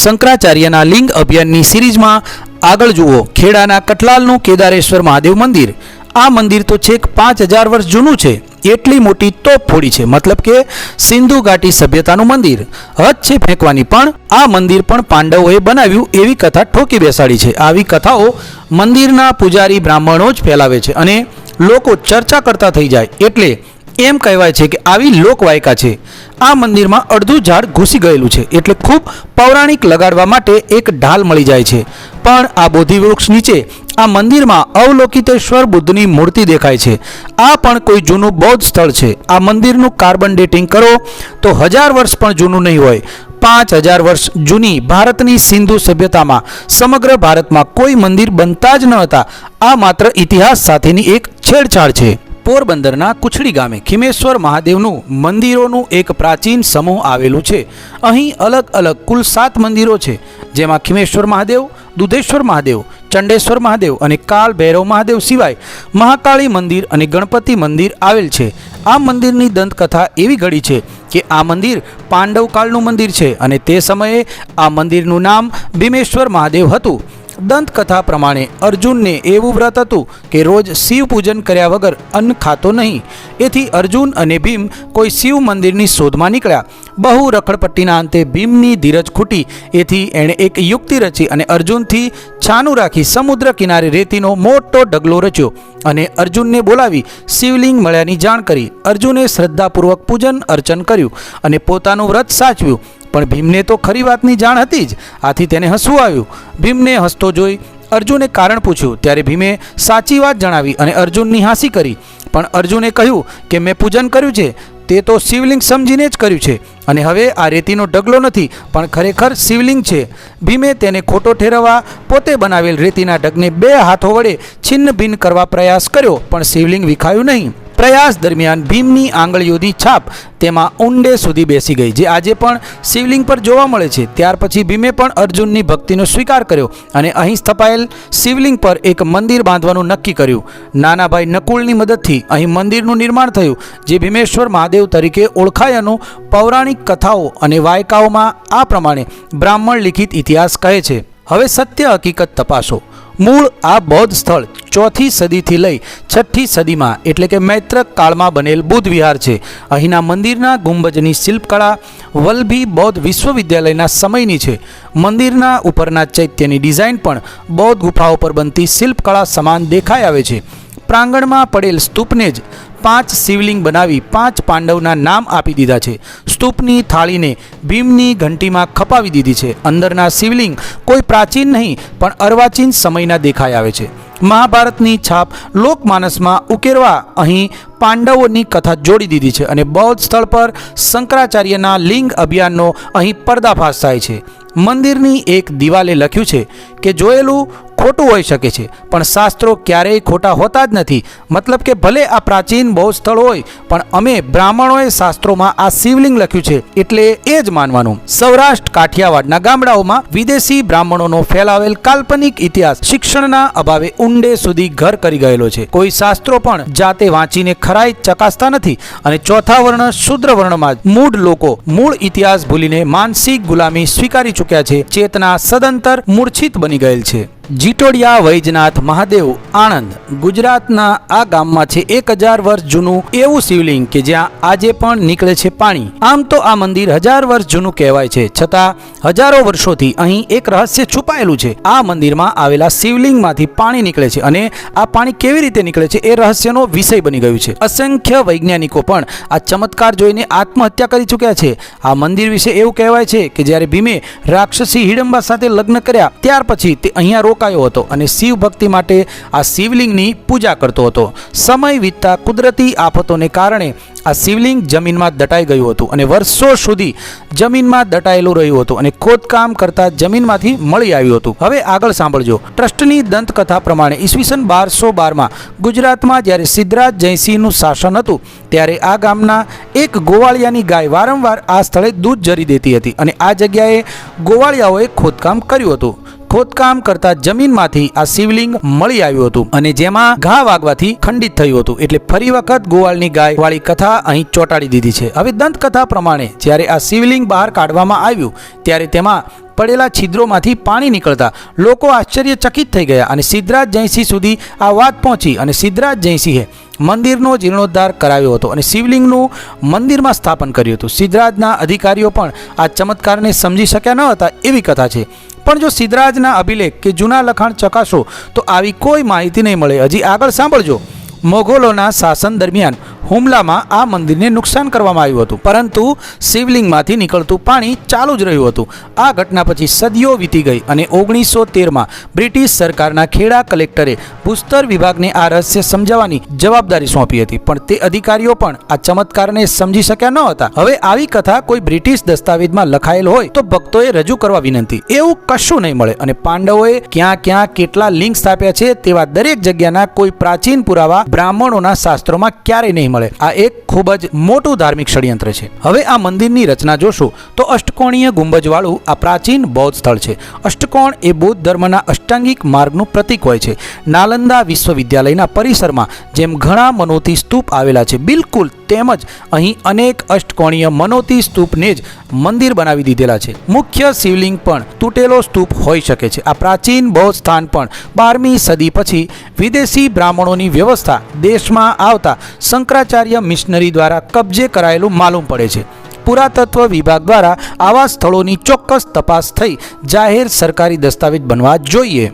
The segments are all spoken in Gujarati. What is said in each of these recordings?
શંકરાચાર્યના લિંગ અભિયાનની સિરીઝમાં આગળ જુઓ. ખેડાના કટલાલનું કેદારેશ્વર મહાદેવ મંદિર. આ મંદિર તો છેક પાંચ હજાર વર્ષ જૂનું છે. એટલી મોટી તોપ ફોડી છે. મતલબ કે સિંધુ ઘાટી સભ્યતાનું મંદિર. હદ છે ફેંકવાની પણ. આ મંદિર પણ પાંડવોએ બનાવ્યું એવી કથા ઠોકી બેસાડી છે. આવી કથાઓ મંદિરના પૂજારી બ્રાહ્મણો જ ફેલાવે છે અને લોકો ચર્ચા કરતા થઈ જાય. એટલે એમ કહેવાય છે કે આવી લોકવાયકા છે. આ મંદિરમાં અડધું ઝાડ ઘૂસી ગયેલું છે એટલે ખૂબ પૌરાણિક લગાડવા માટે એક ઢાલ મળી જાય છે. પણ આ બોધિવૃક્ષ નીચે, આ મંદિરમાં અવલોકિતેશ્વર બુદ્ધની મૂર્તિ દેખાય છે. આ પણ કોઈ જૂનું બૌદ્ધ સ્થળ છે. આ મંદિરનું કાર્બન ડેટિંગ કરો તો હજાર વર્ષ પણ જૂનું નહીં હોય. પાંચ હજાર વર્ષ જૂની ભારતની સિંધુ સભ્યતામાં સમગ્ર ભારતમાં કોઈ મંદિર બનતા જ ન હતા. આ માત્ર ઇતિહાસ સાથેની એક છેડછાડ છે. પોરબંદરના કુછડી ગામે ખિમેશ્વર મહાદેવનું મંદિરોનું એક પ્રાચીન સમૂહ આવેલું છે. અહીં અલગ અલગ કુલ સાત મંદિરો છે, જેમાં ખિમેશ્વર મહાદેવ, દુધેશ્વર મહાદેવ, ચંડેશ્વર મહાદેવ અને કાલ ભૈરવ મહાદેવ સિવાય મહાકાળી મંદિર અને ગણપતિ મંદિર આવેલ છે. આ મંદિરની દંતકથા એવી ઘડી છે કે આ મંદિર પાંડવકાળનું મંદિર છે અને તે સમયે આ મંદિરનું નામ ભીમેશ્વર મહાદેવ હતું. દંતકથા પ્રમાણે અર્જુનને એવું વ્રત હતું કે રોજ શિવ પૂજન કર્યા વગર અન્ન ખાતો નહીં. એથી અર્જુન અને ભીમ કોઈ શિવ મંદિરની શોધમાં નીકળ્યા. બહુ રખડપટ્ટીના અંતે ભીમની ધીરજ ખૂટી. એથી એણે એક યુક્તિ રચી અને અર્જુનથી છાનું રાખી સમુદ્ર કિનારે રેતીનો મોટો ઢગલો રચ્યો અને અર્જુનને બોલાવી શિવલિંગ મળ્યાની જાણ કરી. અર્જુને શ્રદ્ધાપૂર્વક પૂજન અર્ચન કર્યું અને પોતાનું વ્રત સાચવ્યું. પણ ભીમને તો ખરી વાતની જાણ હતી જ. આથી તેને હસવું આવ્યું. ભીમને હસતો જોઈ અર્જુને કારણ પૂછ્યું. ત્યારે ભીમે સાચી વાત જણાવી અને અર્જુનની હાંસી કરી. પણ અર્જુને કહ્યું કે મેં પૂજન કર્યું છે. તે તો શિવલિંગ સમજીને જ કર્યું છે. અને હવે આ રેતીનો ઢગલો નથી, પણ ખરેખર શિવલિંગ છે. ભીમે તેને ખોટો ઠેરવવા પોતે બનાવેલ રેતીના ઢગને બે હાથો વડે છિન્ન ભિન્ન કરવા પ્રયાસ કર્યો, પણ શિવલિંગ વિખાયું નહીં. પ્રયાસ દરમિયાન ભીમની આંગળીઓની છાપ, તેમાં ઊંડે સુધી બેસી ગઈ, જે આજે પણ શિવલિંગ પર જોવા મળે છે. ત્યાર પછી ભીમે પણ અર્જુનની ભક્તિનો સ્વીકાર કર્યો અને અહીં સ્થપાયેલ શિવલિંગ પર એક મંદિર બાંધવાનું નક્કી કર્યું. નાનાભાઈ નકુલની મદદથી અહીં મંદિરનું નિર્માણ થયું, જે ભીમેશ્વર મહાદેવ તરીકે ઓળખાયાનું પૌરાણિક કથાઓ અને વાયકાઓમાં આ પ્રમાણે બ્રાહ્મણ લિખિત ઇતિહાસ કહે છે. હવે સત્ય હકીકત તપાસો. મૂળ આ બૌદ્ધ સ્થળ ચોથી સદીથી લઈ છઠ્ઠી સદીમાં, એટલે કે મૈત્રક કાળમાં બનેલ બુદ્ધ વિહાર છે. અહીંના મંદિરના ગુંબજની શિલ્પકળા વલ્લભી બૌદ્ધ વિશ્વવિદ્યાલયના સમયની છે. મંદિરના ઉપરના ચૈત્યની ડિઝાઇન પણ બૌદ્ધ ગુફાઓ પર બનતી શિલ્પકળા સમાન દેખાઈ આવે છે. પ્રાંગણમાં પડેલ સ્તૂપને જ પાંચ શિવલિંગ બનાવી પાંચ પાંડવના નામ આપી દીધા છે. સ્તૂપની થાળીને ભીમની ઘંટીમાં ખપાવી દીધી છે. અંદરના શિવલિંગ કોઈ પ્રાચીન નહીં, પણ અર્વાચીન સમયના દેખાઈ આવે છે. મહાભારતની છાપ લોકમાનસમાં ઉકેરવા અહીં પાંડવોની કથા જોડી દીધી છે અને બૌદ્ધ સ્થળ પર શંકરાચાર્યના લિંગ અભિયાનનો અહીં પર્દાફાશ થાય છે. મંદિરની એક દિવાલે લખ્યું છે કે જોયેલું ખોટું હોઈ શકે છે. પણ શાસ્ત્રો ક્યારેય ખોટા હોતા જ નથી. મતલબ કે ભલે આ પ્રાચીન બહુ સ્થળ હોય, પણ અમે બ્રાહ્મણોએ શાસ્ત્રોમાં આ શિવલિંગ લખ્યું છે એટલે એ જ માનવાનું. સૌરાષ્ટ્ર કાઠિયાવાડના ગામડાઓમાં વિદેશી બ્રાહ્મણોનો ફેલાવેલ કાલ્પનિક ઇતિહાસ શિક્ષણના અભાવે ઊંડે સુધી ઘર કરી ગયેલો છે. કોઈ શાસ્ત્રો પણ જાતે વાંચીને ખરાઈ ચકાસતા નથી અને ચોથા વર્ણ શુદ્ર વર્ણમાં મૂળ લોકો મૂળ ઇતિહાસ ભૂલીને માનસિક ગુલામી સ્વીકારી ચૂક્યા છે. ચેતના સદંતર મૂર્છિત બની ગયેલ છે. જીટોડિયા વૈજનાથ મહાદેવ આણંદ. ગુજરાતના આ ગામમાં છે એક હજાર વર્ષ જૂનું એવું શિવલિંગ કે જ્યાં આજે પણ નીકળે છે પાણી. આમ તો આ મંદિર હજાર વર્ષ જૂનું કહેવાય છે. છતાં, હજારો વર્ષોથી અહીં એક રહસ્ય છુપાયેલું છે. આ મંદિરમાં આવેલા શિવલિંગમાંથી પાણી નીકળે છે અને આ પાણી કેવી રીતે નીકળે છે એ રહસ્યનો વિષય બની ગયું છે. અસંખ્ય વૈજ્ઞાનિકો પણ આ ચમત્કાર જોઈને આત્મહત્યા કરી ચૂક્યા છે. આ મંદિર વિશે એવું કહેવાય છે કે જ્યારે ભીમે રાક્ષસી હિડંબા સાથે લગ્ન કર્યા, ત્યાર પછી તે અહીંયા રોકાયો હતો અને શિવ ભક્તિ માટે આ શિવલિંગની પૂજા કરતો હતો. સમય વીતતા કુદરતી આફતોને કારણે આ શિવલિંગ જમીનમાં દટાઈ ગયું હતું અને વર્ષો સુધી જમીનમાં દટાયેલું રહ્યું હતું અને ખોદકામ કરતા જમીનમાંથી મળી આવ્યું હતું. હવે આગળ સાંભળજો. ટ્રસ્ટની દંતકથા પ્રમાણે ઈસવીસન બારસો બારમાં ગુજરાતમાં જ્યારે સિદ્ધરાજ જયસિંહનું શાસન હતું, ત્યારે આ ગામના એક ગોવાળિયાની ગાય વારંવાર આ સ્થળે દૂધ જરી દેતી હતી અને આ જગ્યાએ ગોવાળિયાઓએ ખોદકામ કર્યું હતું. ખોદકામ કરતા જમીનમાંથી આ શિવલિંગ મળી આવ્યું હતું અને જેમાં ઘા વાગવાથી ખંડિત થયું હતું. એટલે ફરી વખત ગોવાળની ગાય વાળી કથા અહીં ચોંટાડી દીધી છે. હવે દંતકથા પ્રમાણે જ્યારે આ શિવલિંગ બહાર કાઢવામાં આવ્યું, ત્યારે તેમાં પડેલા છિદ્રોમાંથી પાણી નીકળતા લોકો આશ્ચર્યચકિત થઈ ગયા અને સિદ્ધરાજ જયસિંહ સુધી આ વાત પહોંચી અને સિદ્ધરાજ જયસિંહે મંદિરનો જીર્ણોદ્ધાર કરાવ્યો હતો અને શિવલિંગનું મંદિરમાં સ્થાપન કર્યું હતું. સિદ્ધરાજના અધિકારીઓ પણ આ ચમત્કારને સમજી શક્યા ન હતા એવી કથા છે. પણ જો સિદ્ધરાજના અભિલેખ કે જૂના લખાણ ચકાસો, તો આવી કોઈ માહિતી નહીં મળે. હજી આગળ સાંભળજો. મોગલોના શાસન દરમિયાન હુમલામાં આ મંદિરને નુકસાન કરવામાં આવ્યું હતું. પરંતુ શિવલિંગમાંથી નીકળતું પાણી ચાલુ જ રહ્યું હતું. આ ઘટના પછી સદીઓ વીતી ગઈ અને ઓગણીસો તેરમાં બ્રિટિશ સરકારના ખેડા કલેક્ટરે ભૂસ્તર વિભાગને આ રહસ્ય સમજાવવાની જવાબદારી સોંપી હતી. પણ તે અધિકારીઓ પણ આ ચમત્કારને સમજી શક્યા ન હતા. હવે આવી કથા કોઈ બ્રિટિશ દસ્તાવેજમાં લખાયેલ હોય તો ભક્તોએ રજૂ કરવા વિનંતી. એવું કશું નહીં મળે અને પાંડવોએ ક્યાં ક્યાં કેટલા લિંક સ્થાપ્યા છે તેવા દરેક જગ્યાના કોઈ પ્રાચીન પુરાવા બ્રાહ્મણોના શાસ્ત્રોમાં ક્યારેય નહીં મળે. આ એક ખૂબ જ મોટું ધાર્મિક ષડયંત્ર છે. હવે આ મંદિરની રચના જોશો તો અષ્ટકોણીય ગુંબજવાળું આ પ્રાચીન બૌદ્ધ સ્થળ છે. અષ્ટકોણ એ બૌદ્ધ ધર્મના અષ્ટાંગિક માર્ગનું પ્રતીક હોય છે. નાલંદા વિશ્વવિદ્યાલયના પરિસરમાં જેમ ઘણા મનોતી સ્તૂપ આવેલા છે, બિલકુલ તેમજ અહીં અનેક અષ્ટકોણીય મનોતી સ્તૂપને જ મંદિર બનાવી દીધેલા છે. મુખ્ય શિવલિંગ પણ તૂટેલો સ્તૂપ હોઈ શકે છે. આ પ્રાચીન બૌદ્ધ સ્થાન પણ બારમી સદી પછી વિદેશી બ્રાહ્મણોની વ્યવસ્થા દેશમાં આવતા શંકરાચાર્ય મિશનરી દ્વારા કબજે કરાયેલું માલુમ પડે છે. પુરાતત્વ વિભાગ દ્વારા આવા સ્થળોની ચોક્કસ તપાસ થઈ જાહેર સરકારી દસ્તાવેજ બનવા જોઈએ.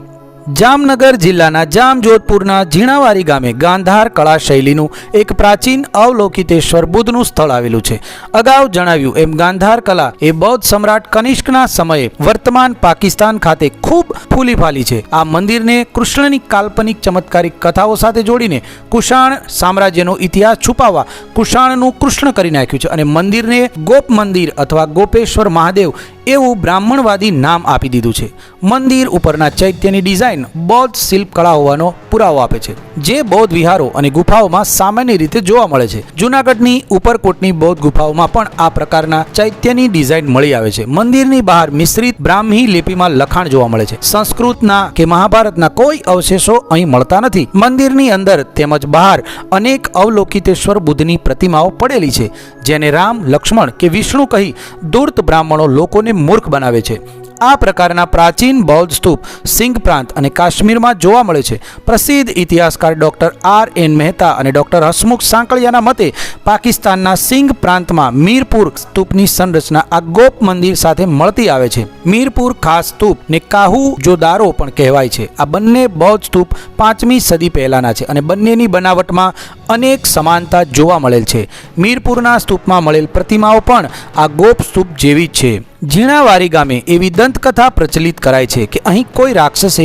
જામનગર જિલ્લાના જામજોધપુરના ઝીણાવારી ગામે ગાંધાર કળા શૈલીનું એક પ્રાચીન અવલોકિતેશ્વર બુદ્ધનું સ્થળ આવેલું છે. અગાઉ જણાવ્યું એમ ગાંધાર કલા એ બૌદ્ધ સમ્રાટ કનિષ્કના સમયે વર્તમાન પાકિસ્તાન ખાતે ખૂબ ફૂલી ફાલી છે. આ મંદિરને કૃષ્ણની કાલ્પનિક ચમત્કારિક કથાઓ સાથે જોડીને કુષાણ સામ્રાજ્યનો ઇતિહાસ છુપાવવા કુષાણનું કૃષ્ણ કરી નાખ્યું છે અને મંદિરને ગોપ મંદિર અથવા ગોપેશ્વર મહાદેવ એવું બ્રાહ્મણવાદી નામ આપી દીધું છે. મંદિર ઉપરના ચૈત્યની ડિઝાઇન બૌદ્ધ શિલ્પકળા હોવાનો પુરાવો આપે છે. જે બૌદ્ધ વિહારો અને ગુફાઓમાં સામાન્ય રીતે જોવા મળે છે. જૂનાગઢની ઉપરકોટની બૌદ્ધ ગુફાઓમાં પણ આ પ્રકારના ચૈત્યની ડિઝાઇન મળી આવે છે. મંદિરની બહાર મિશ્રિત બ્રાહ્મી લિપિમાં લખાણ જોવા મળે છે. સંસ્કૃતના કે મહાભારતના કોઈ અવશેષો અહીં મળતા નથી. મંદિરની અંદર તેમજ બહાર અનેક અવલોકિતેશ્વર બુદ્ધની પ્રતિમાઓ પડેલી છે. જેને રામ, લક્ષ્મણ કે વિષ્ણુ કહી દૂર્ત બ્રાહ્મણો લોકોને મૂર્ખ બનાવે છે. આ પ્રકારના પ્રાચીન બૌદ્ધ સ્તૂપ સિંઘ પ્રાંત અને કાશ્મીરમાં જોવા મળે છે. પ્રસિદ્ધ ઇતિહાસકાર ડૉક્ટર આર એન મહેતા અને ડૉક્ટર હસમુખ સાંકળિયાના મતે પાકિસ્તાનના સિંઘ પ્રાંતમાં મીરપુર સ્તૂપની સંરચના આ ગોપ મંદિર સાથે મળતી આવે છે. મીરપુર ખાસ સ્તૂપ ને કાહુ જોદારો પણ કહેવાય છે. આ બંને બૌદ્ધ સ્તૂપ પાંચમી સદી પહેલાના છે અને બંનેની બનાવટમાં અનેક સમાનતા જોવા મળેલ છે. મીરપુરના સ્તૂપમાં મળેલ પ્રતિમાઓ પણ આ ગોપ સ્તૂપ જેવી જ છે. ઝીણાવારી ગામે એવી દંતકથા પ્રચલિત કરાય છે કે અહીં કોઈ રાક્ષસે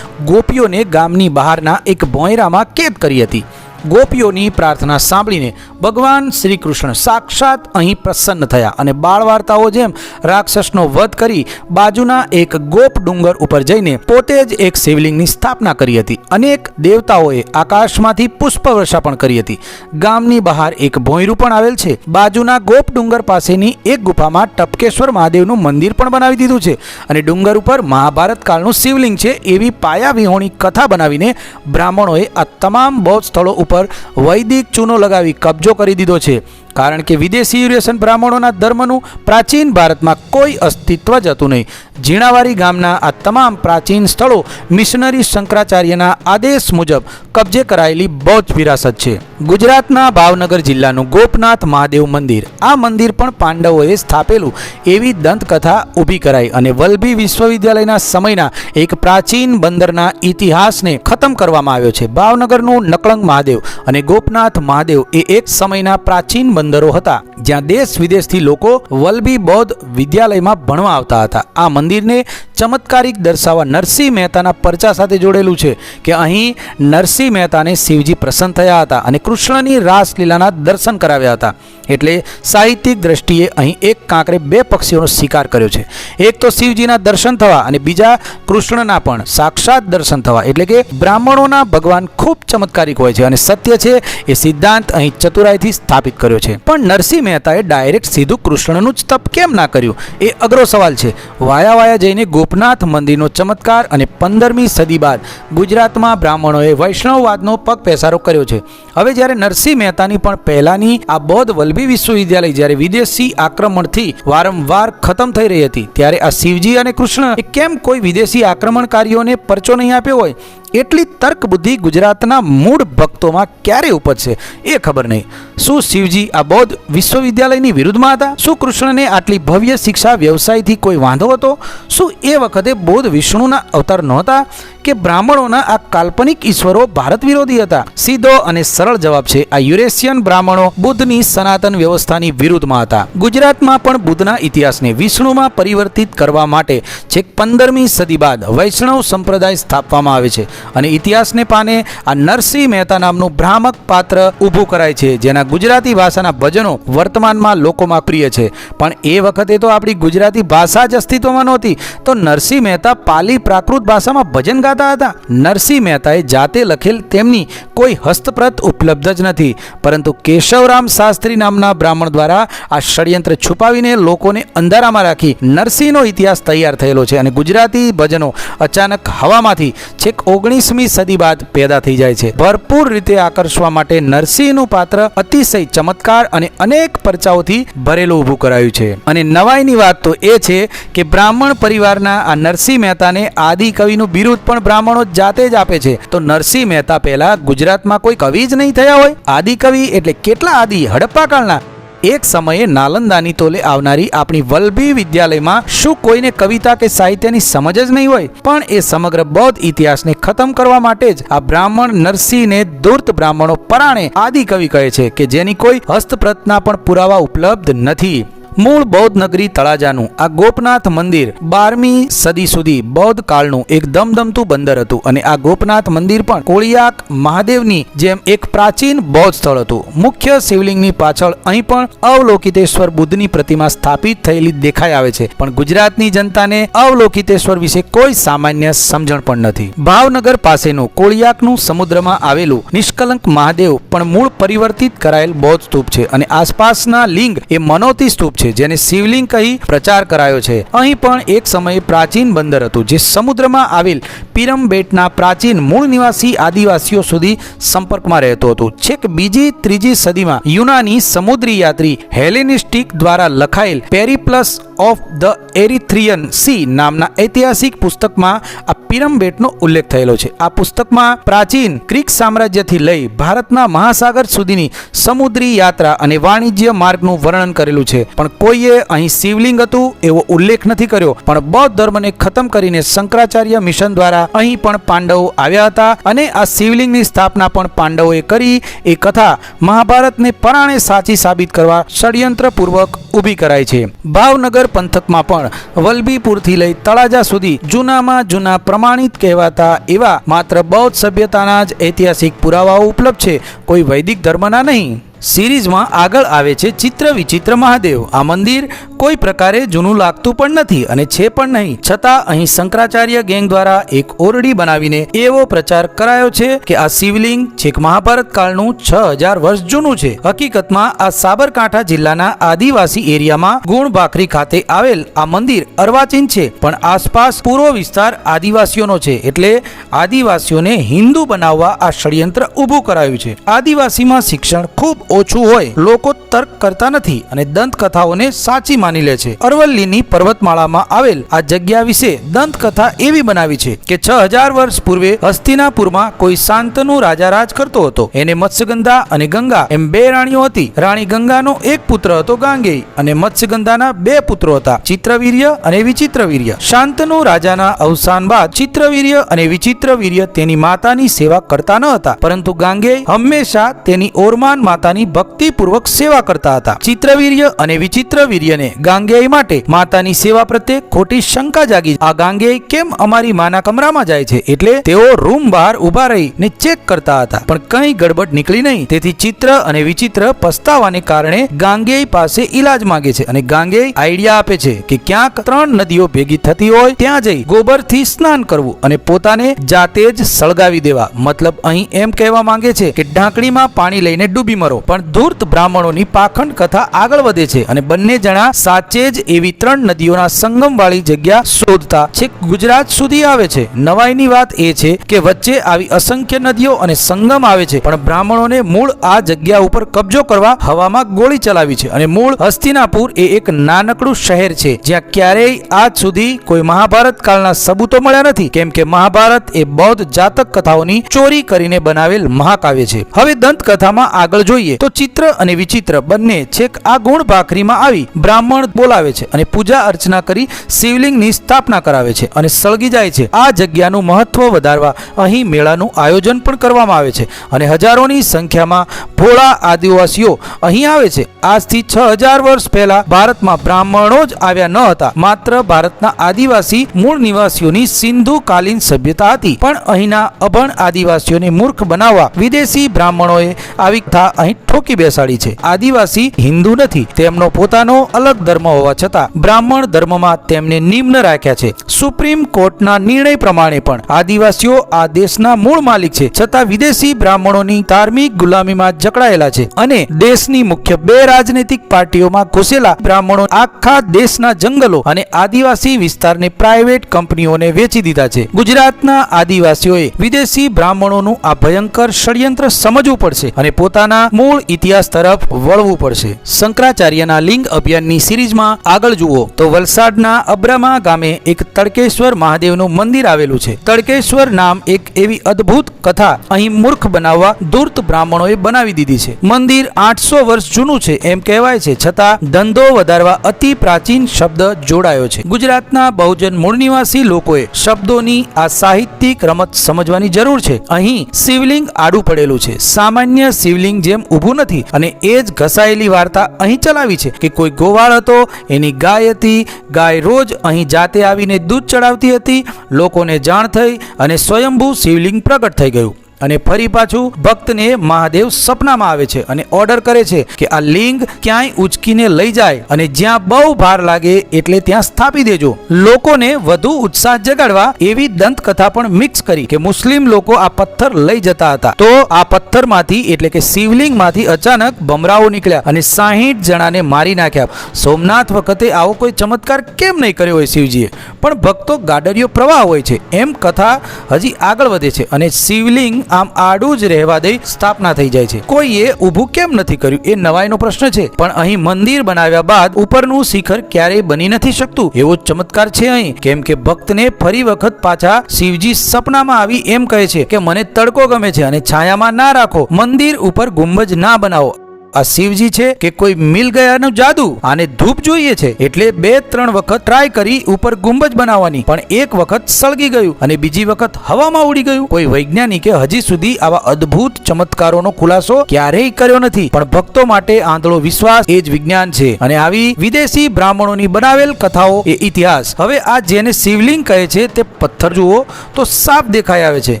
ગોપીઓને ગામની બહારના એક ભોંયરામાં કેદ કરી હતી. ગોપીઓની પ્રાર્થના સાંભળીને ભગવાન શ્રી કૃષ્ણ સાક્ષાત અહીં પ્રસન્ન થયા અને બાળ વાર્તાઓ જેમ રાક્ષસનો વધ કરી બાજુના એક ગોપ ડુંગર ઉપર જઈને પોતે જ એક શિવલિંગની સ્થાપના કરી હતી. અનેક દેવતાઓએ આકાશમાંથી પુષ્પવર્ષા પણ કરી હતી. ગામની બહાર એક ભોંયરું પણ આવેલ છે. બાજુના ગોપ ડુંગર પાસેની એક ગુફામાં ટપકેશ્વર મહાદેવનું મંદિર પણ બનાવી દીધું છે અને ડુંગર ઉપર મહાભારત કાળનું શિવલિંગ છે એવી પાયા વિહોણી કથા બનાવીને બ્રાહ્મણોએ આ તમામ બૌદ્ધ સ્થળો ઉપર વૈદિક ચૂનો લગાવી કબજો કરી દીધો છે. કારણ કે વિદેશી યુરેશન બ્રાહ્મણોના ધર્મનું પ્રાચીન ભારતમાં કોઈ અસ્તિત્વ જ હતું નહીં. ઝીણાવારી ગામના આ તમામ પ્રાચીન સ્થળો મિશનરી શંકરાચાર્યના આદેશ મુજબ કબજે કરાયેલી બૌદ્ધ વિરાસત છે. ગુજરાતના ભાવનગર જિલ્લાનું ગોપનાથ મહાદેવ મંદિર, આ મંદિર પણ પાંડવોએ સ્થાપેલું એવી દંતકથા ઊભી કરાઈ અને વલ્લભી વિશ્વવિદ્યાલયના સમયના એક પ્રાચીન બંદરના ઇતિહાસને ખતમ કરવામાં આવ્યો છે. ભાવનગરનું નકળંગ મહાદેવ અને ગોપનાથ મહાદેવ એ એક સમયના પ્રાચીન બંદરો હતા જ્યાં દેશ વિદેશથી લોકો વલ્લભી બૌદ્ધ વિદ્યાલયમાં ભણવા આવતા હતા. આ મંદિરને ચમત્કારિક દર્શાવવા નરસિંહ મહેતાના પરચા સાથે જોડેલું છે કે અહીં નરસિંહ મહેતાને શિવજી પ્રસન્ન થયા હતા અને કૃષ્ણની રાસલીલાના દર્શન કરાવ્યા હતા. એટલે સાહિત્યિક દ્રષ્ટિએ અહીં એક કાંકરે બે પક્ષીઓનો શિકાર કર્યો છે. એક તો શિવજીના દર્શન થવા અને બીજા કૃષ્ણના પણ સાક્ષાત દર્શન થવા. એટલે કે બ્રાહ્મણોના ભગવાન ખૂબ ચમત્કારિક હોય છે અને સત્ય છે એ સિદ્ધાંત અહીં ચતુરાઈથી સ્થાપિત કર્યો છે. પણ નરસિંહ મહેતાએ ડાયરેક્ટ સીધું કૃષ્ણનું જ તપ કેમ ના કર્યું? એ અઘરો સવાલ છે. વાયા વાયા જઈને ગોપ ગોપનાથ મંદિરનો ચમત્કાર અને પંદરમી સદી બાદ ગુજરાતમાં બ્રાહ્મણોએ વૈષ્ણવવાદનો પગ પેસારો કર્યો છે. હવે જ્યારે નરસિંહ મહેતાની પણ પહેલાની આ બૌદ્ધ વલ્લભી વિશ્વવિદ્યાલય જ્યારે વિદેશી આક્રમણથી વારંવાર ખતમ થઈ રહી હતી, ત્યારે આ શિવજી અને કૃષ્ણ કેમ કોઈ વિદેશી આક્રમણકારીઓને પરચો નહીં આપ્યો હોય? એટલી તર્ક બુદ્ધિ ગુજરાતના મૂળ ભક્તોમાં ક્યારે ઉપજશે એ ખબર નહીં. શું શિવજી આ બૌદ્ધ વિશ્વવિદ્યાલયની વિરુદ્ધમાં હતા? શું કૃષ્ણને આટલી ભવ્ય શિક્ષા વ્યવસાયથી કોઈ વાંધો હતો? શું એ વખતે બૌદ્ધ વિષ્ણુના અવતાર નહોતા કે બ્રાહ્મણોના આ કાલ્પનિક ઈશ્વરો ભારત વિરોધી હતા? સીધો અને સરળ જવાબ છે, આ યુરેશિયન બ્રાહ્મણો બુદ્ધની સનાતન વ્યવસ્થાની વિરુદ્ધમાં હતા. ગુજરાતમાં પણ બુદ્ધના ઇતિહાસને વિષ્ણુમાં પરિવર્તિત કરવા માટે છેક પંદરમી સદી બાદ વૈષ્ણવ સંપ્રદાય સ્થાપવામાં આવે છે. અને ઇતિહાસને પાને આ નરસિંહ મહેતા નામનું ભ્રામક પાત્ર ઊભું કરાય છે, જેના ગુજરાતી ભાષાના ભજનો વર્તમાનમાં લોકોમાં પ્રિય છે. પણ એ વખતે તો આપણી ગુજરાતી ભાષા જ અસ્તિત્વમાં નહોતી. તો નરસિંહ મહેતા પાલી પ્રાકૃત ભાષામાં ભજન ગાતા હતા. નરસિંહ મહેતાએ જાતે લખેલ તેમની કોઈ હસ્તપ્રત ઉપલબ્ધ જ નથી. પરંતુ કેશવરામ શાસ્ત્રી નામના બ્રાહ્મણ દ્વારા આ ષડયંત્ર છુપાવીને લોકોને અંધારામાં રાખી નરસિંહનો ઇતિહાસ તૈયાર થયેલો છે. અને ગુજરાતી ભજનો અચાનક હવામાંથી છેક ઓગણીસમી સદી બાદ પેદા થઈ જાય છે. ભરપૂર રીતે આકર્ષવા માટે નરસિંહનું પાત્ર અતિશય ચમત્કાર અને અનેક પરચાઓથી ભરેલું ઊભું કરાયું છે. અને નવાઈની વાત તો એ છે કે બ્રાહ્મણ પરિવારના આ નરસિંહ મહેતાને આદિ કવિનું બિરુદ પણ બ્રાહ્મણો જાતે જ આપે છે. તો નરસિંહ મહેતા પહેલા ગુજરાતમાં કોઈ કવિ જ નહીં થયા હોય? આદિ કવિ એટલે કેટલા આદિ? હડપ્પા કાળના એક સમયે નાલંદાની તોલે આવનારી આપણી વલ્લભી વિદ્યાલયમાં શું કોઈને કવિતા કે સાહિત્યની સમજ જ નહીં હોય? પણ એ સમગ્ર બૌદ્ધ ઇતિહાસને ખતમ કરવા માટે જ આ બ્રાહ્મણ નરસિંહને ધૂર્ત બ્રાહ્મણો પરાણે આદિ કવિ કહે છે કે જેની કોઈ હસ્તપ્રતના પણ પુરાવા ઉપલબ્ધ નથી. મૂળ બૌદ્ધ નગરી તળાજાનું આ ગોપનાથ મંદિર બારમી સદી સુધી બૌદ્ધ કાળનું એક દમદમતું બંદર હતું અને આ ગોપનાથ મંદિર પણ કોળિયાક મહાદેવની જેમ એક પ્રાચીન બૌદ્ધ સ્થળ હતું. મુખ્ય શિવલિંગની પાછળ અહીં પણ અવલોકિતેશ્વર બુદ્ધની પ્રતિમા સ્થાપિત થયેલી દેખાઈ આવે છે. પણ ગુજરાતની જનતાને અવલોકિતેશ્વર વિશે કોઈ સામાન્ય સમજણ પણ નથી. ભાવનગર પાસેનું કોળિયાકનું સમુદ્રમાં આવેલું નિષ્કલંક મહાદેવ પણ મૂળ પરિવર્તિત કરાયેલ બૌદ્ધ સ્તૂપ છે અને આસપાસના લિંગ એ મનોતી સ્તૂપ છે. જેને શિવલિંગ કહી પ્રચાર કરાયો છે. અહીં પણ એક સમયે પ્રાચીન બંદર હતું, જે સમુદ્રમાં આવેલ પિરમ બેટના પ્રાચીન મૂળ નિવાસી આદિવાસીઓ સુધી સંપર્કમાં રહેતો હતો. છેક બીજી, ત્રીજી સદીમાં યુનાની સમુદ્રી યાત્રી હેલેનિસ્ટિક દ્વારા લખાયેલ Periplus of the Erythraean Sea નામના ઐતિહાસિક પુસ્તકમાં આ પિરમ બેટનો ઉલ્લેખ થયેલો છે. આ પુસ્તકમાં પ્રાચીન ગ્રીક સામ્રાજ્યથી લઈ ભારતના મહાસાગર સુધીની સમુદ્રી યાત્રા અને વાણિજ્ય માર્ગનું વર્ણન કરેલું છે. પણ કોઈએ અહીં શિવલિંગ હતું એવો ઉલ્લેખ નથી કર્યો, પણ બૌદ્ધ ધર્મને ખતમ કરીને શંકરાચાર્ય મિશન દ્વારા અહીં પણ પાંડવો આવ્યા હતા અને આ શિવલિંગની સ્થાપના પણ પાંડવોએ કરી. એ કથા મહાભારતને પરાણે સાચી સાબિત કરવા ષડયંત્રપૂર્વક ઊભી કરાય છે. ભાવનગર પંથકમાં પણ વલભીપુરથી લઈ તળાજા સુધી જૂનામાં જૂના પ્રમાણિત કહેવાતા એવા માત્ર બૌદ્ધ સભ્યતાના જ ઐતિહાસિક પુરાવાઓ ઉપલબ્ધ છે. કોઈ વૈદિક ધર્મના નહીં. સિરીઝમાં આગળ આવે છે ચિત્ર વિચિત્ર મહાદેવ. આ મંદિર કોઈ પ્રકારે જૂનું લાગતું પણ નથી અને છે પણ નહીં. છતાં અહીં શંકરાચાર્ય ગેંગ દ્વારા એક ઓરડી બનાવીને એવો પ્રચાર કરાયો છે કે આ શિવલિંગ છેક મહાભારત કાળનું છ હજાર વર્ષ જૂનું છે. હકીકતમાં આ સાબરકાંઠા જિલ્લાના આદિવાસી એરિયામાં ગુણ ભાખરી ખાતે આવેલ આ મંદિર અર્વાચીન છે, પણ આસપાસ પૂરો વિસ્તાર આદિવાસીઓનો છે એટલે આદિવાસીઓને હિન્દુ બનાવવા આ ષડયંત્ર ઊભું કરાયું છે. આદિવાસીમાં શિક્ષણ ખૂબ ઓછું હોય. લોકો તર્ક કરતા નથી અને દંતકથાઓને સાચી માની લે છે. અરવલ્લીની પર્વતમાળામાં આવેલ આ જગ્યા વિશે દંતકથા એવી બનાવી છે કે છ હજાર વર્ષ પૂર્વે હસ્તિનાપુરમાં કોઈ શાંતનુ રાજા રાજ કરતો હતો. એને મત્સ્યગંધા અને ગંગા એમ બે રાણીઓ હતી. રાણી ગંગાનો એક પુત્ર હતો ગાંગેય અને મત્સ્યગંધાના બે પુત્રો હતા. ચિત્રવીર્ય અને વિચિત્રવીર્ય. શાંતનુ રાજાના અવસાન બાદ ચિત્રવીર્ય અને વિચિત્રવીર્ય તેની માતાની સેવા કરતા ન હતા. પરંતુ ગાંગેય હંમેશા તેની ઓરમાન માતાની ભક્તિપૂર્વક સેવા કરતા હતા. ચિત્રવીર્ય અને વિચિત્રવીર્યને ગાંગેય માટે માતાની સેવા પ્રત્યે ખોટી શંકા જાગી. આ ગાંગેય કેમ અમારી માના કમરામાં જાય છે? એટલે તેઓ રૂમ બહાર ઊભા રહીને ચેક કરતા હતા. પણ કંઈ ગડબડ નીકળી નહીં. તેથી ચિત્ર અને વિચિત્ર પસ્તાવાને કારણે ગાંગેય પાસે ઈલાજ માંગે છે અને ગાંગેય આઈડિયા આપે છે કે ક્યાંક ત્રણ નદીઓ ભેગી થતી હોય ત્યાં જઈ ગોબરથી સ્નાન કરવું અને પોતાને જાતે જ સળગાવી દેવા. મતલબ અહીં એમ કહેવા માંગે છે કે ઢાંકણીમાં પાણી લઈને ડૂબી મરો. પણ ધૂર્ત બ્રાહ્મણોની પાખંડ કથા આગળ વધે છે અને બંને જણા સાચે જ એવી ત્રણ નદીઓના સંગમવાળી જગ્યા શોધતા છેક ગુજરાત સુધી આવે છે. નવાઈની વાત એ છે કે વચ્ચે આવી અસંખ્ય નદીઓ અને સંગમ આવે છે, પણ બ્રાહ્મણોને મૂળ આ જગ્યા ઉપર કબજો કરવા હવામાં ગોળી ચલાવી છે અને મૂળ હસ્તિનાપુર એ એક નાનકડું શહેર છે, જ્યાં ક્યારેય આજ સુધી કોઈ મહાભારત કાળના સબૂતો મળ્યા નથી. કેમ કે મહાભારત એ બૌદ્ધ જાતક કથાઓની ચોરી કરીને બનાવેલ મહાકાવ્ય છે. હવે દંતકથામાં આગળ જોઈએ. તો ચિત્ર અને વિચિત્ર બંને છેક આ ગુણ ભાખરીમાં આવી બ્રાહ્મણ બોલાવે છે અને પૂજા અર્ચના કરી શિવલિંગની સ્થાપના કરાવે છે અને સળગી જાય છે. આ જગ્યાનું મહત્વ વધારવા અહીં મેળાનું આયોજન પણ કરવામાં આવે છે અને હજારોની સંખ્યામાં ભોળા આદિવાસીઓ અહીં આવે છે. આજથી છ હજાર વર્ષ પહેલા ભારતમાં બ્રાહ્મણો જ આવ્યા ન હતા. માત્ર ભારતના આદિવાસી મૂળ નિવાસીઓની સિંધુ કાલીન સભ્યતા હતી. પણ અહીંના અભણ આદિવાસીઓને મૂર્ખ બનાવવા વિદેશી બ્રાહ્મણોએ આવી કથા અહીં ઠોકી બેસાડી છે. આદિવાસી હિન્દુ નથી. તેમનો પોતાનો અલગ ધર્મ હોવા છતાં બ્રાહ્મણ ધર્મમાં તેમને નિમ્ન રાખ્યા છે. સુપ્રીમ કોર્ટના નિર્ણય પ્રમાણે પણ આદિવાસીઓ આ દેશના મૂળ માલિક છે. છતાં વિદેશી બ્રાહ્મણોની ધાર્મિક ગુલામીમાં જકડાયેલા છે અને દેશની મુખ્ય બે રાજનૈતિક પાર્ટીઓમાં ઘૂસેલા બ્રાહ્મણો આખા દેશના જંગલો અને આદિવાસી વિસ્તારને પ્રાઇવેટ કંપનીઓને વેચી દીધા છે. ગુજરાતના આદિવાસીઓએ વિદેશી બ્રાહ્મણોનું આ ભયંકર ષડયંત્ર સમજવું પડશે અને પોતાના મૂળ ઇતિહાસ તરફ વળવું પડશે. શંકરાચાર્યના લિંગ અભિયાનની સિરીઝમાં આગળ જુઓ. તો વલસાડના અબ્રામા ગામે એક તડકેશ્વર મહાદેવનું મંદિર આવેલું છે. તડકેશ્વર નામ એક એવી અદ્ભુત કથા અહીં મૂર્ખ બનાવવા ધૂર્ત બ્રાહ્મણોએ બનાવી દીધી છે. મંદિર આઠસો વર્ષ જૂનું છે એમ કહેવાય છે, છતાં ધંધો વધારવા અતિ પ્રાચીન શબ્દ જોડાયો છે. ગુજરાતના બહુજન મૂળ નિવાસી લોકોએ શબ્દોની આ સાહિત્યિક રમત સમજવાની જરૂર છે. અહીં શિવલિંગ આડું પડેલું છે. સામાન્ય શિવલિંગ જેમ ઊભું નથી. અને એ જ ઘસાયેલી વાર્તા અહીં ચલાવી છે કે કોઈ ગોવાળ હતો, એની ગાય હતી, ગાય રોજ અહીં જાતે આવીને દૂધ ચડાવતી હતી, લોકોને જાણ થઈ અને સ્વયંભૂ શિવલિંગ પ્રગટ થઈ ગયું. અને ફરી પાછું ભક્તને મહાદેવ સપનામાં આવે છે અને ઓર્ડર કરે છે કે આ લિંગ ક્યાંય ઉચકીને લઈ જાય અને જ્યાં બહુ ભાર લાગે એટલે ત્યાં સ્થાપી દેજો. લોકોને વધુ ઉત્સાહ જગાડવા એવી દંતકથા પણ મિક્સ કરી કે મુસ્લિમ લોકો આ પથ્થર લઈ જતા હતા. તો આ પથ્થરમાંથી એટલે કે શિવલિંગમાંથી અચાનક બમરાઓ નીકળ્યા અને સાહીઠ જણાને મારી નાખ્યા. સોમનાથ વખતે આવો કોઈ ચમત્કાર કેમ નહીં કર્યો હોય શિવજીએ? પણ ભક્તો ગાડરિયો પ્રવાહ હોય છે. એમ કથા હજી આગળ વધે છે અને શિવલિંગ આમ આડું જ રહેવા દઈ સ્થાપના થઈ જાય છે. કોઈએ ઊભું કેમ નથી કર્યું? એ નવાઈનો પ્રશ્ન છે. પણ અહીં મંદિર બનાવ્યા બાદ ઉપરનું શિખર ક્યારેય બની નથી શકતું. એવો ચમત્કાર છે અહીં. કેમ કે ભક્તને ફરી વખત પાછા શિવજી સપનામાં આવી એમ કહે છે કે, મને તડકો ગમે છે અને છાયામાં ના રાખો. મંદિર ઉપર ગુંબજ ના બનાવો. આ શિવજી છે કે કોઈ મિલ ગયાનું જાદુ આને ધૂપ જોઈએ છે એટલે બે ત્રણ વખત ટ્રાય કરી ઉપર ગુંબજ બનાવવાની. પણ એક વખત સળગી ગયું અને બીજી વખત હવામાં ઉડી ગયું. કોઈ વૈજ્ઞાનિકે હજી સુધી આવા અદ્ભુત ચમત્કારોનો ખુલાસો ક્યારેય કર્યો નથી. પણ ભક્તો માટે આંધળો વિશ્વાસ એ જ વિજ્ઞાન છે. અને આવી વિદેશી બ્રાહ્મણોની બનાવેલ કથાઓ એ ઇતિહાસ. હવે આ જેને શિવલિંગ કહે છે તે પથ્થર જુઓ તો સાફ દેખાઈ આવે છે.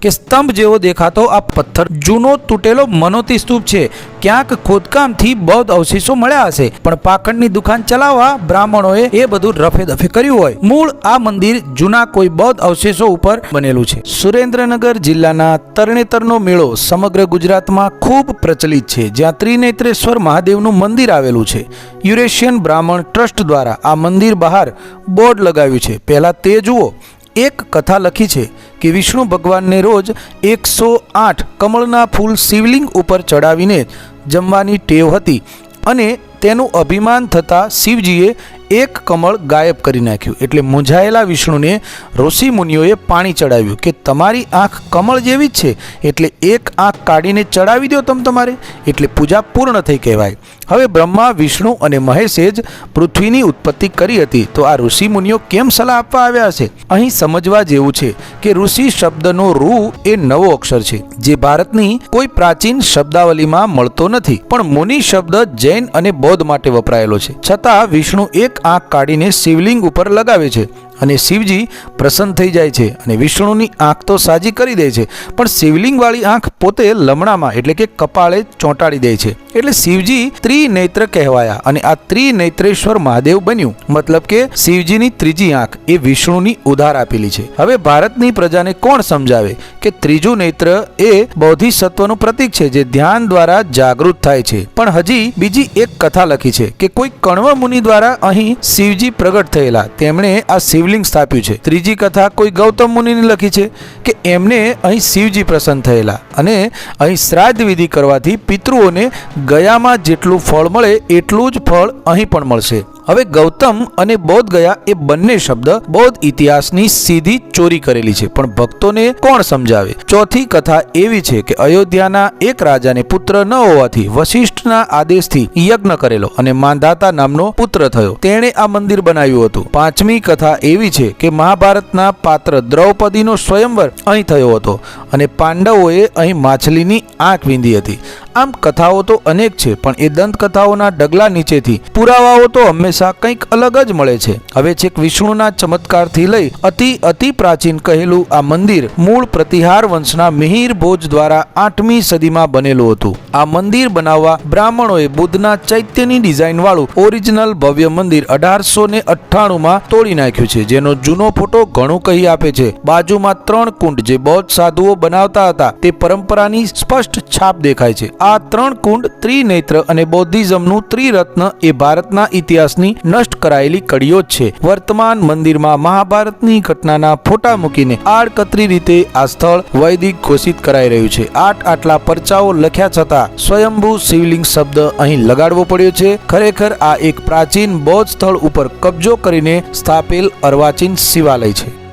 કે સ્તંભ જેવો દેખાતો આ પથ્થર જૂનો તૂટેલો મનોતી સ્તૂપ છે. ક્યાંક ખોદકામથી બૌદ્ધ અવશેષો મળ્યા હશે. પણ પાખંડની દુકાન ચલાવવા બ્રાહ્મણોએ એ બધું રફે દફે કર્યું હોય. મૂળ આ મંદિર જૂના કોઈ બૌદ્ધ અવશેષો ઉપર બનેલું છે. સુરેન્દ્રનગર જિલ્લાના તરણેતરનો મેળો સમગ્ર ગુજરાતમાં ખૂબ પ્રચલિત છે, જ્યાં ત્રિનેત્રેશ્વર મહાદેવનું મંદિર આવેલું છે. યુરેશિયન બ્રાહ્મણ ટ્રસ્ટ દ્વારા આ મંદિર બહાર બોર્ડ લગાવ્યું છે. પહેલા તે જુઓ. એક કથા લખી છે કે વિષ્ણુ ભગવાનને રોજ એકસો આઠ કમળના ફૂલ શિવલિંગ ઉપર ચડાવીને જમવાની ટેવ હતી અને તેનું અભિમાન થતાં શિવજીએ એક કમળ ગાયબ કરી નાખ્યું. એટલે મૂંઝાયેલા વિષ્ણુને ઋષિ મુનિઓએ પાણી ચડાવ્યું કે તમારી આંખ કમળ જેવી જ છે, એટલે એક આંખ કાઢીને ચડાવી દો તમ તમારે. એટલે પૂજા પૂર્ણ થઈ કહેવાય. હવે બ્રહ્મા, વિષ્ણુ અને મહેશે જ પૃથ્વીની ઉત્પત્તિ કરી હતી. તો આ ઋષિ મુનિઓ કેમ સલાહ આપવા આવ્યા હશે અહીં સમજવા જેવું છે કે ઋષિ શબ્દનો રૂ એ નવો અક્ષર છે, જે ભારતની કોઈ પ્રાચીન શબ્દાવલીમાં મળતો નથી. પણ મુનિ શબ્દ જૈન અને બૌદ્ધ માટે વપરાયેલો છે. છતાં વિષ્ણુ એક આંખ કાઢીને શિવલિંગ ઉપર લગાવે છે. અને શિવજી પ્રસન્ન થઈ જાય છે અને વિષ્ણુની આંખ તો સાજી કરી દે છે, પણ શિવલિંગવાળી આંખ પોતે લમણામાં એટલે કે કપાળે ચોંટાડી દે છે. એટલે શિવજી ત્રિનેત્ર કહેવાયા અને આ ત્રિનેત્રેશ્વર મહાદેવ બન્યું. મતલબ કે શિવજીની ત્રીજી આંખ એ વિષ્ણુની ઉધાર આપેલી છે. હવે ભારતની પ્રજાને કોણ સમજાવે કે ત્રીજું નેત્ર એ બૌદ્ધિસત્વનું પ્રતીક છે જે ધ્યાન દ્વારા જાગૃત થાય છે? પણ હજી બીજી એક કથા લખી છે કે કોઈ કણવ મુનિ દ્વારા અહીં શિવજી પ્રગટ થયેલા. તેમણે આ શિવલિંગ સ્થાપ્યું છે. ત્રીજી કથા કોઈ ગૌતમ મુનિની લખી છે કે એમને અહીં શિવજી પ્રસન્ન થયેલા અને અહીં શ્રાદ્ધ વિધિ કરવાથી પિતૃઓને ગયામાં જેટલું ફળ મળે એટલું જ ફળ અહીં પણ મળશે. હવે ગૌતમ અને બોધ ગયા એ બંને શબ્દ બૌદ્ધ ઇતિહાસની સીધી ચોરી કરેલી છે. પણ ભક્તોને કોણ સમજાવે? ચોથી કથા એવી છે કે અયોધ્યાના એક રાજાને પુત્ર ન હોવાથી વશિષ્ઠના આદેશથી યજ્ઞ કરેલો અને માંધાતા નામનો પુત્ર થયો. તેણે આ મંદિર બનાવ્યું હતું. પાંચમી કથા એવી છે કે મહાભારતના પાત્ર દ્રૌપદીનો સ્વયંવર અહીં થયો હતો અને પાંડવોએ અહીં માછલીની આંખ વીંધી હતી. આમ કથાઓ તો અનેક છે, પણ એ દંતકથાઓના ડગલા નીચેથી પુરાવાઓ તો હંમેશા કંઈક અલગ જ મળે છે. હવે છેક વિષ્ણુના ચમત્કારથી લઈ અતિ અતિ પ્રાચીન કહેલું આ મંદિર મૂળ પ્રતિહાર વંશના મિહિર ભોજ દ્વારા આઠમી સદીમાં બનેલું હતું. આ મંદિર બનાવવા બ્રાહ્મણોએ બુદ્ધના ચૈત્યની ડિઝાઇન વાળું ઓરિજિનલ ભવ્ય મંદિર અઢારસો ને અઠ્ઠાણુંમાં તોડી નાખ્યું છે, જેનો જૂનો ફોટો ઘણું કહી આપે છે. બાજુમાં ત્રણ કુંડ જે બૌદ્ધ સાધુઓ બનાવતા હતા, તે પરંપરાની સ્પષ્ટ છાપ દેખાય છે. આ ત્રણ કુંડ ત્રિનેત્ર અને બૌદ્ધિઝમનું ત્રિરત્ન એ ભારતના ઇતિહાસની નષ્ટ કરાયેલી કડીઓ છે. વર્તમાન મંદિરમાં મહાભારતની ઘટનાના ફોટા મૂકીને આડકતરી રીતે આ સ્થળ વૈદિક ઘોષિત કરાઈ રહ્યું છે. આઠ આટલા પરચાઓ લખ્યા છતાં સ્વયંભૂ શિવલિંગ શબ્દ અહીં લગાડવો પડ્યો છે. ખરેખર આ એક પ્રાચીન બૌદ્ધ સ્થળ ઉપર કબજો કરીને સ્થાપેલ અર્વાચીન શિવાલય છે.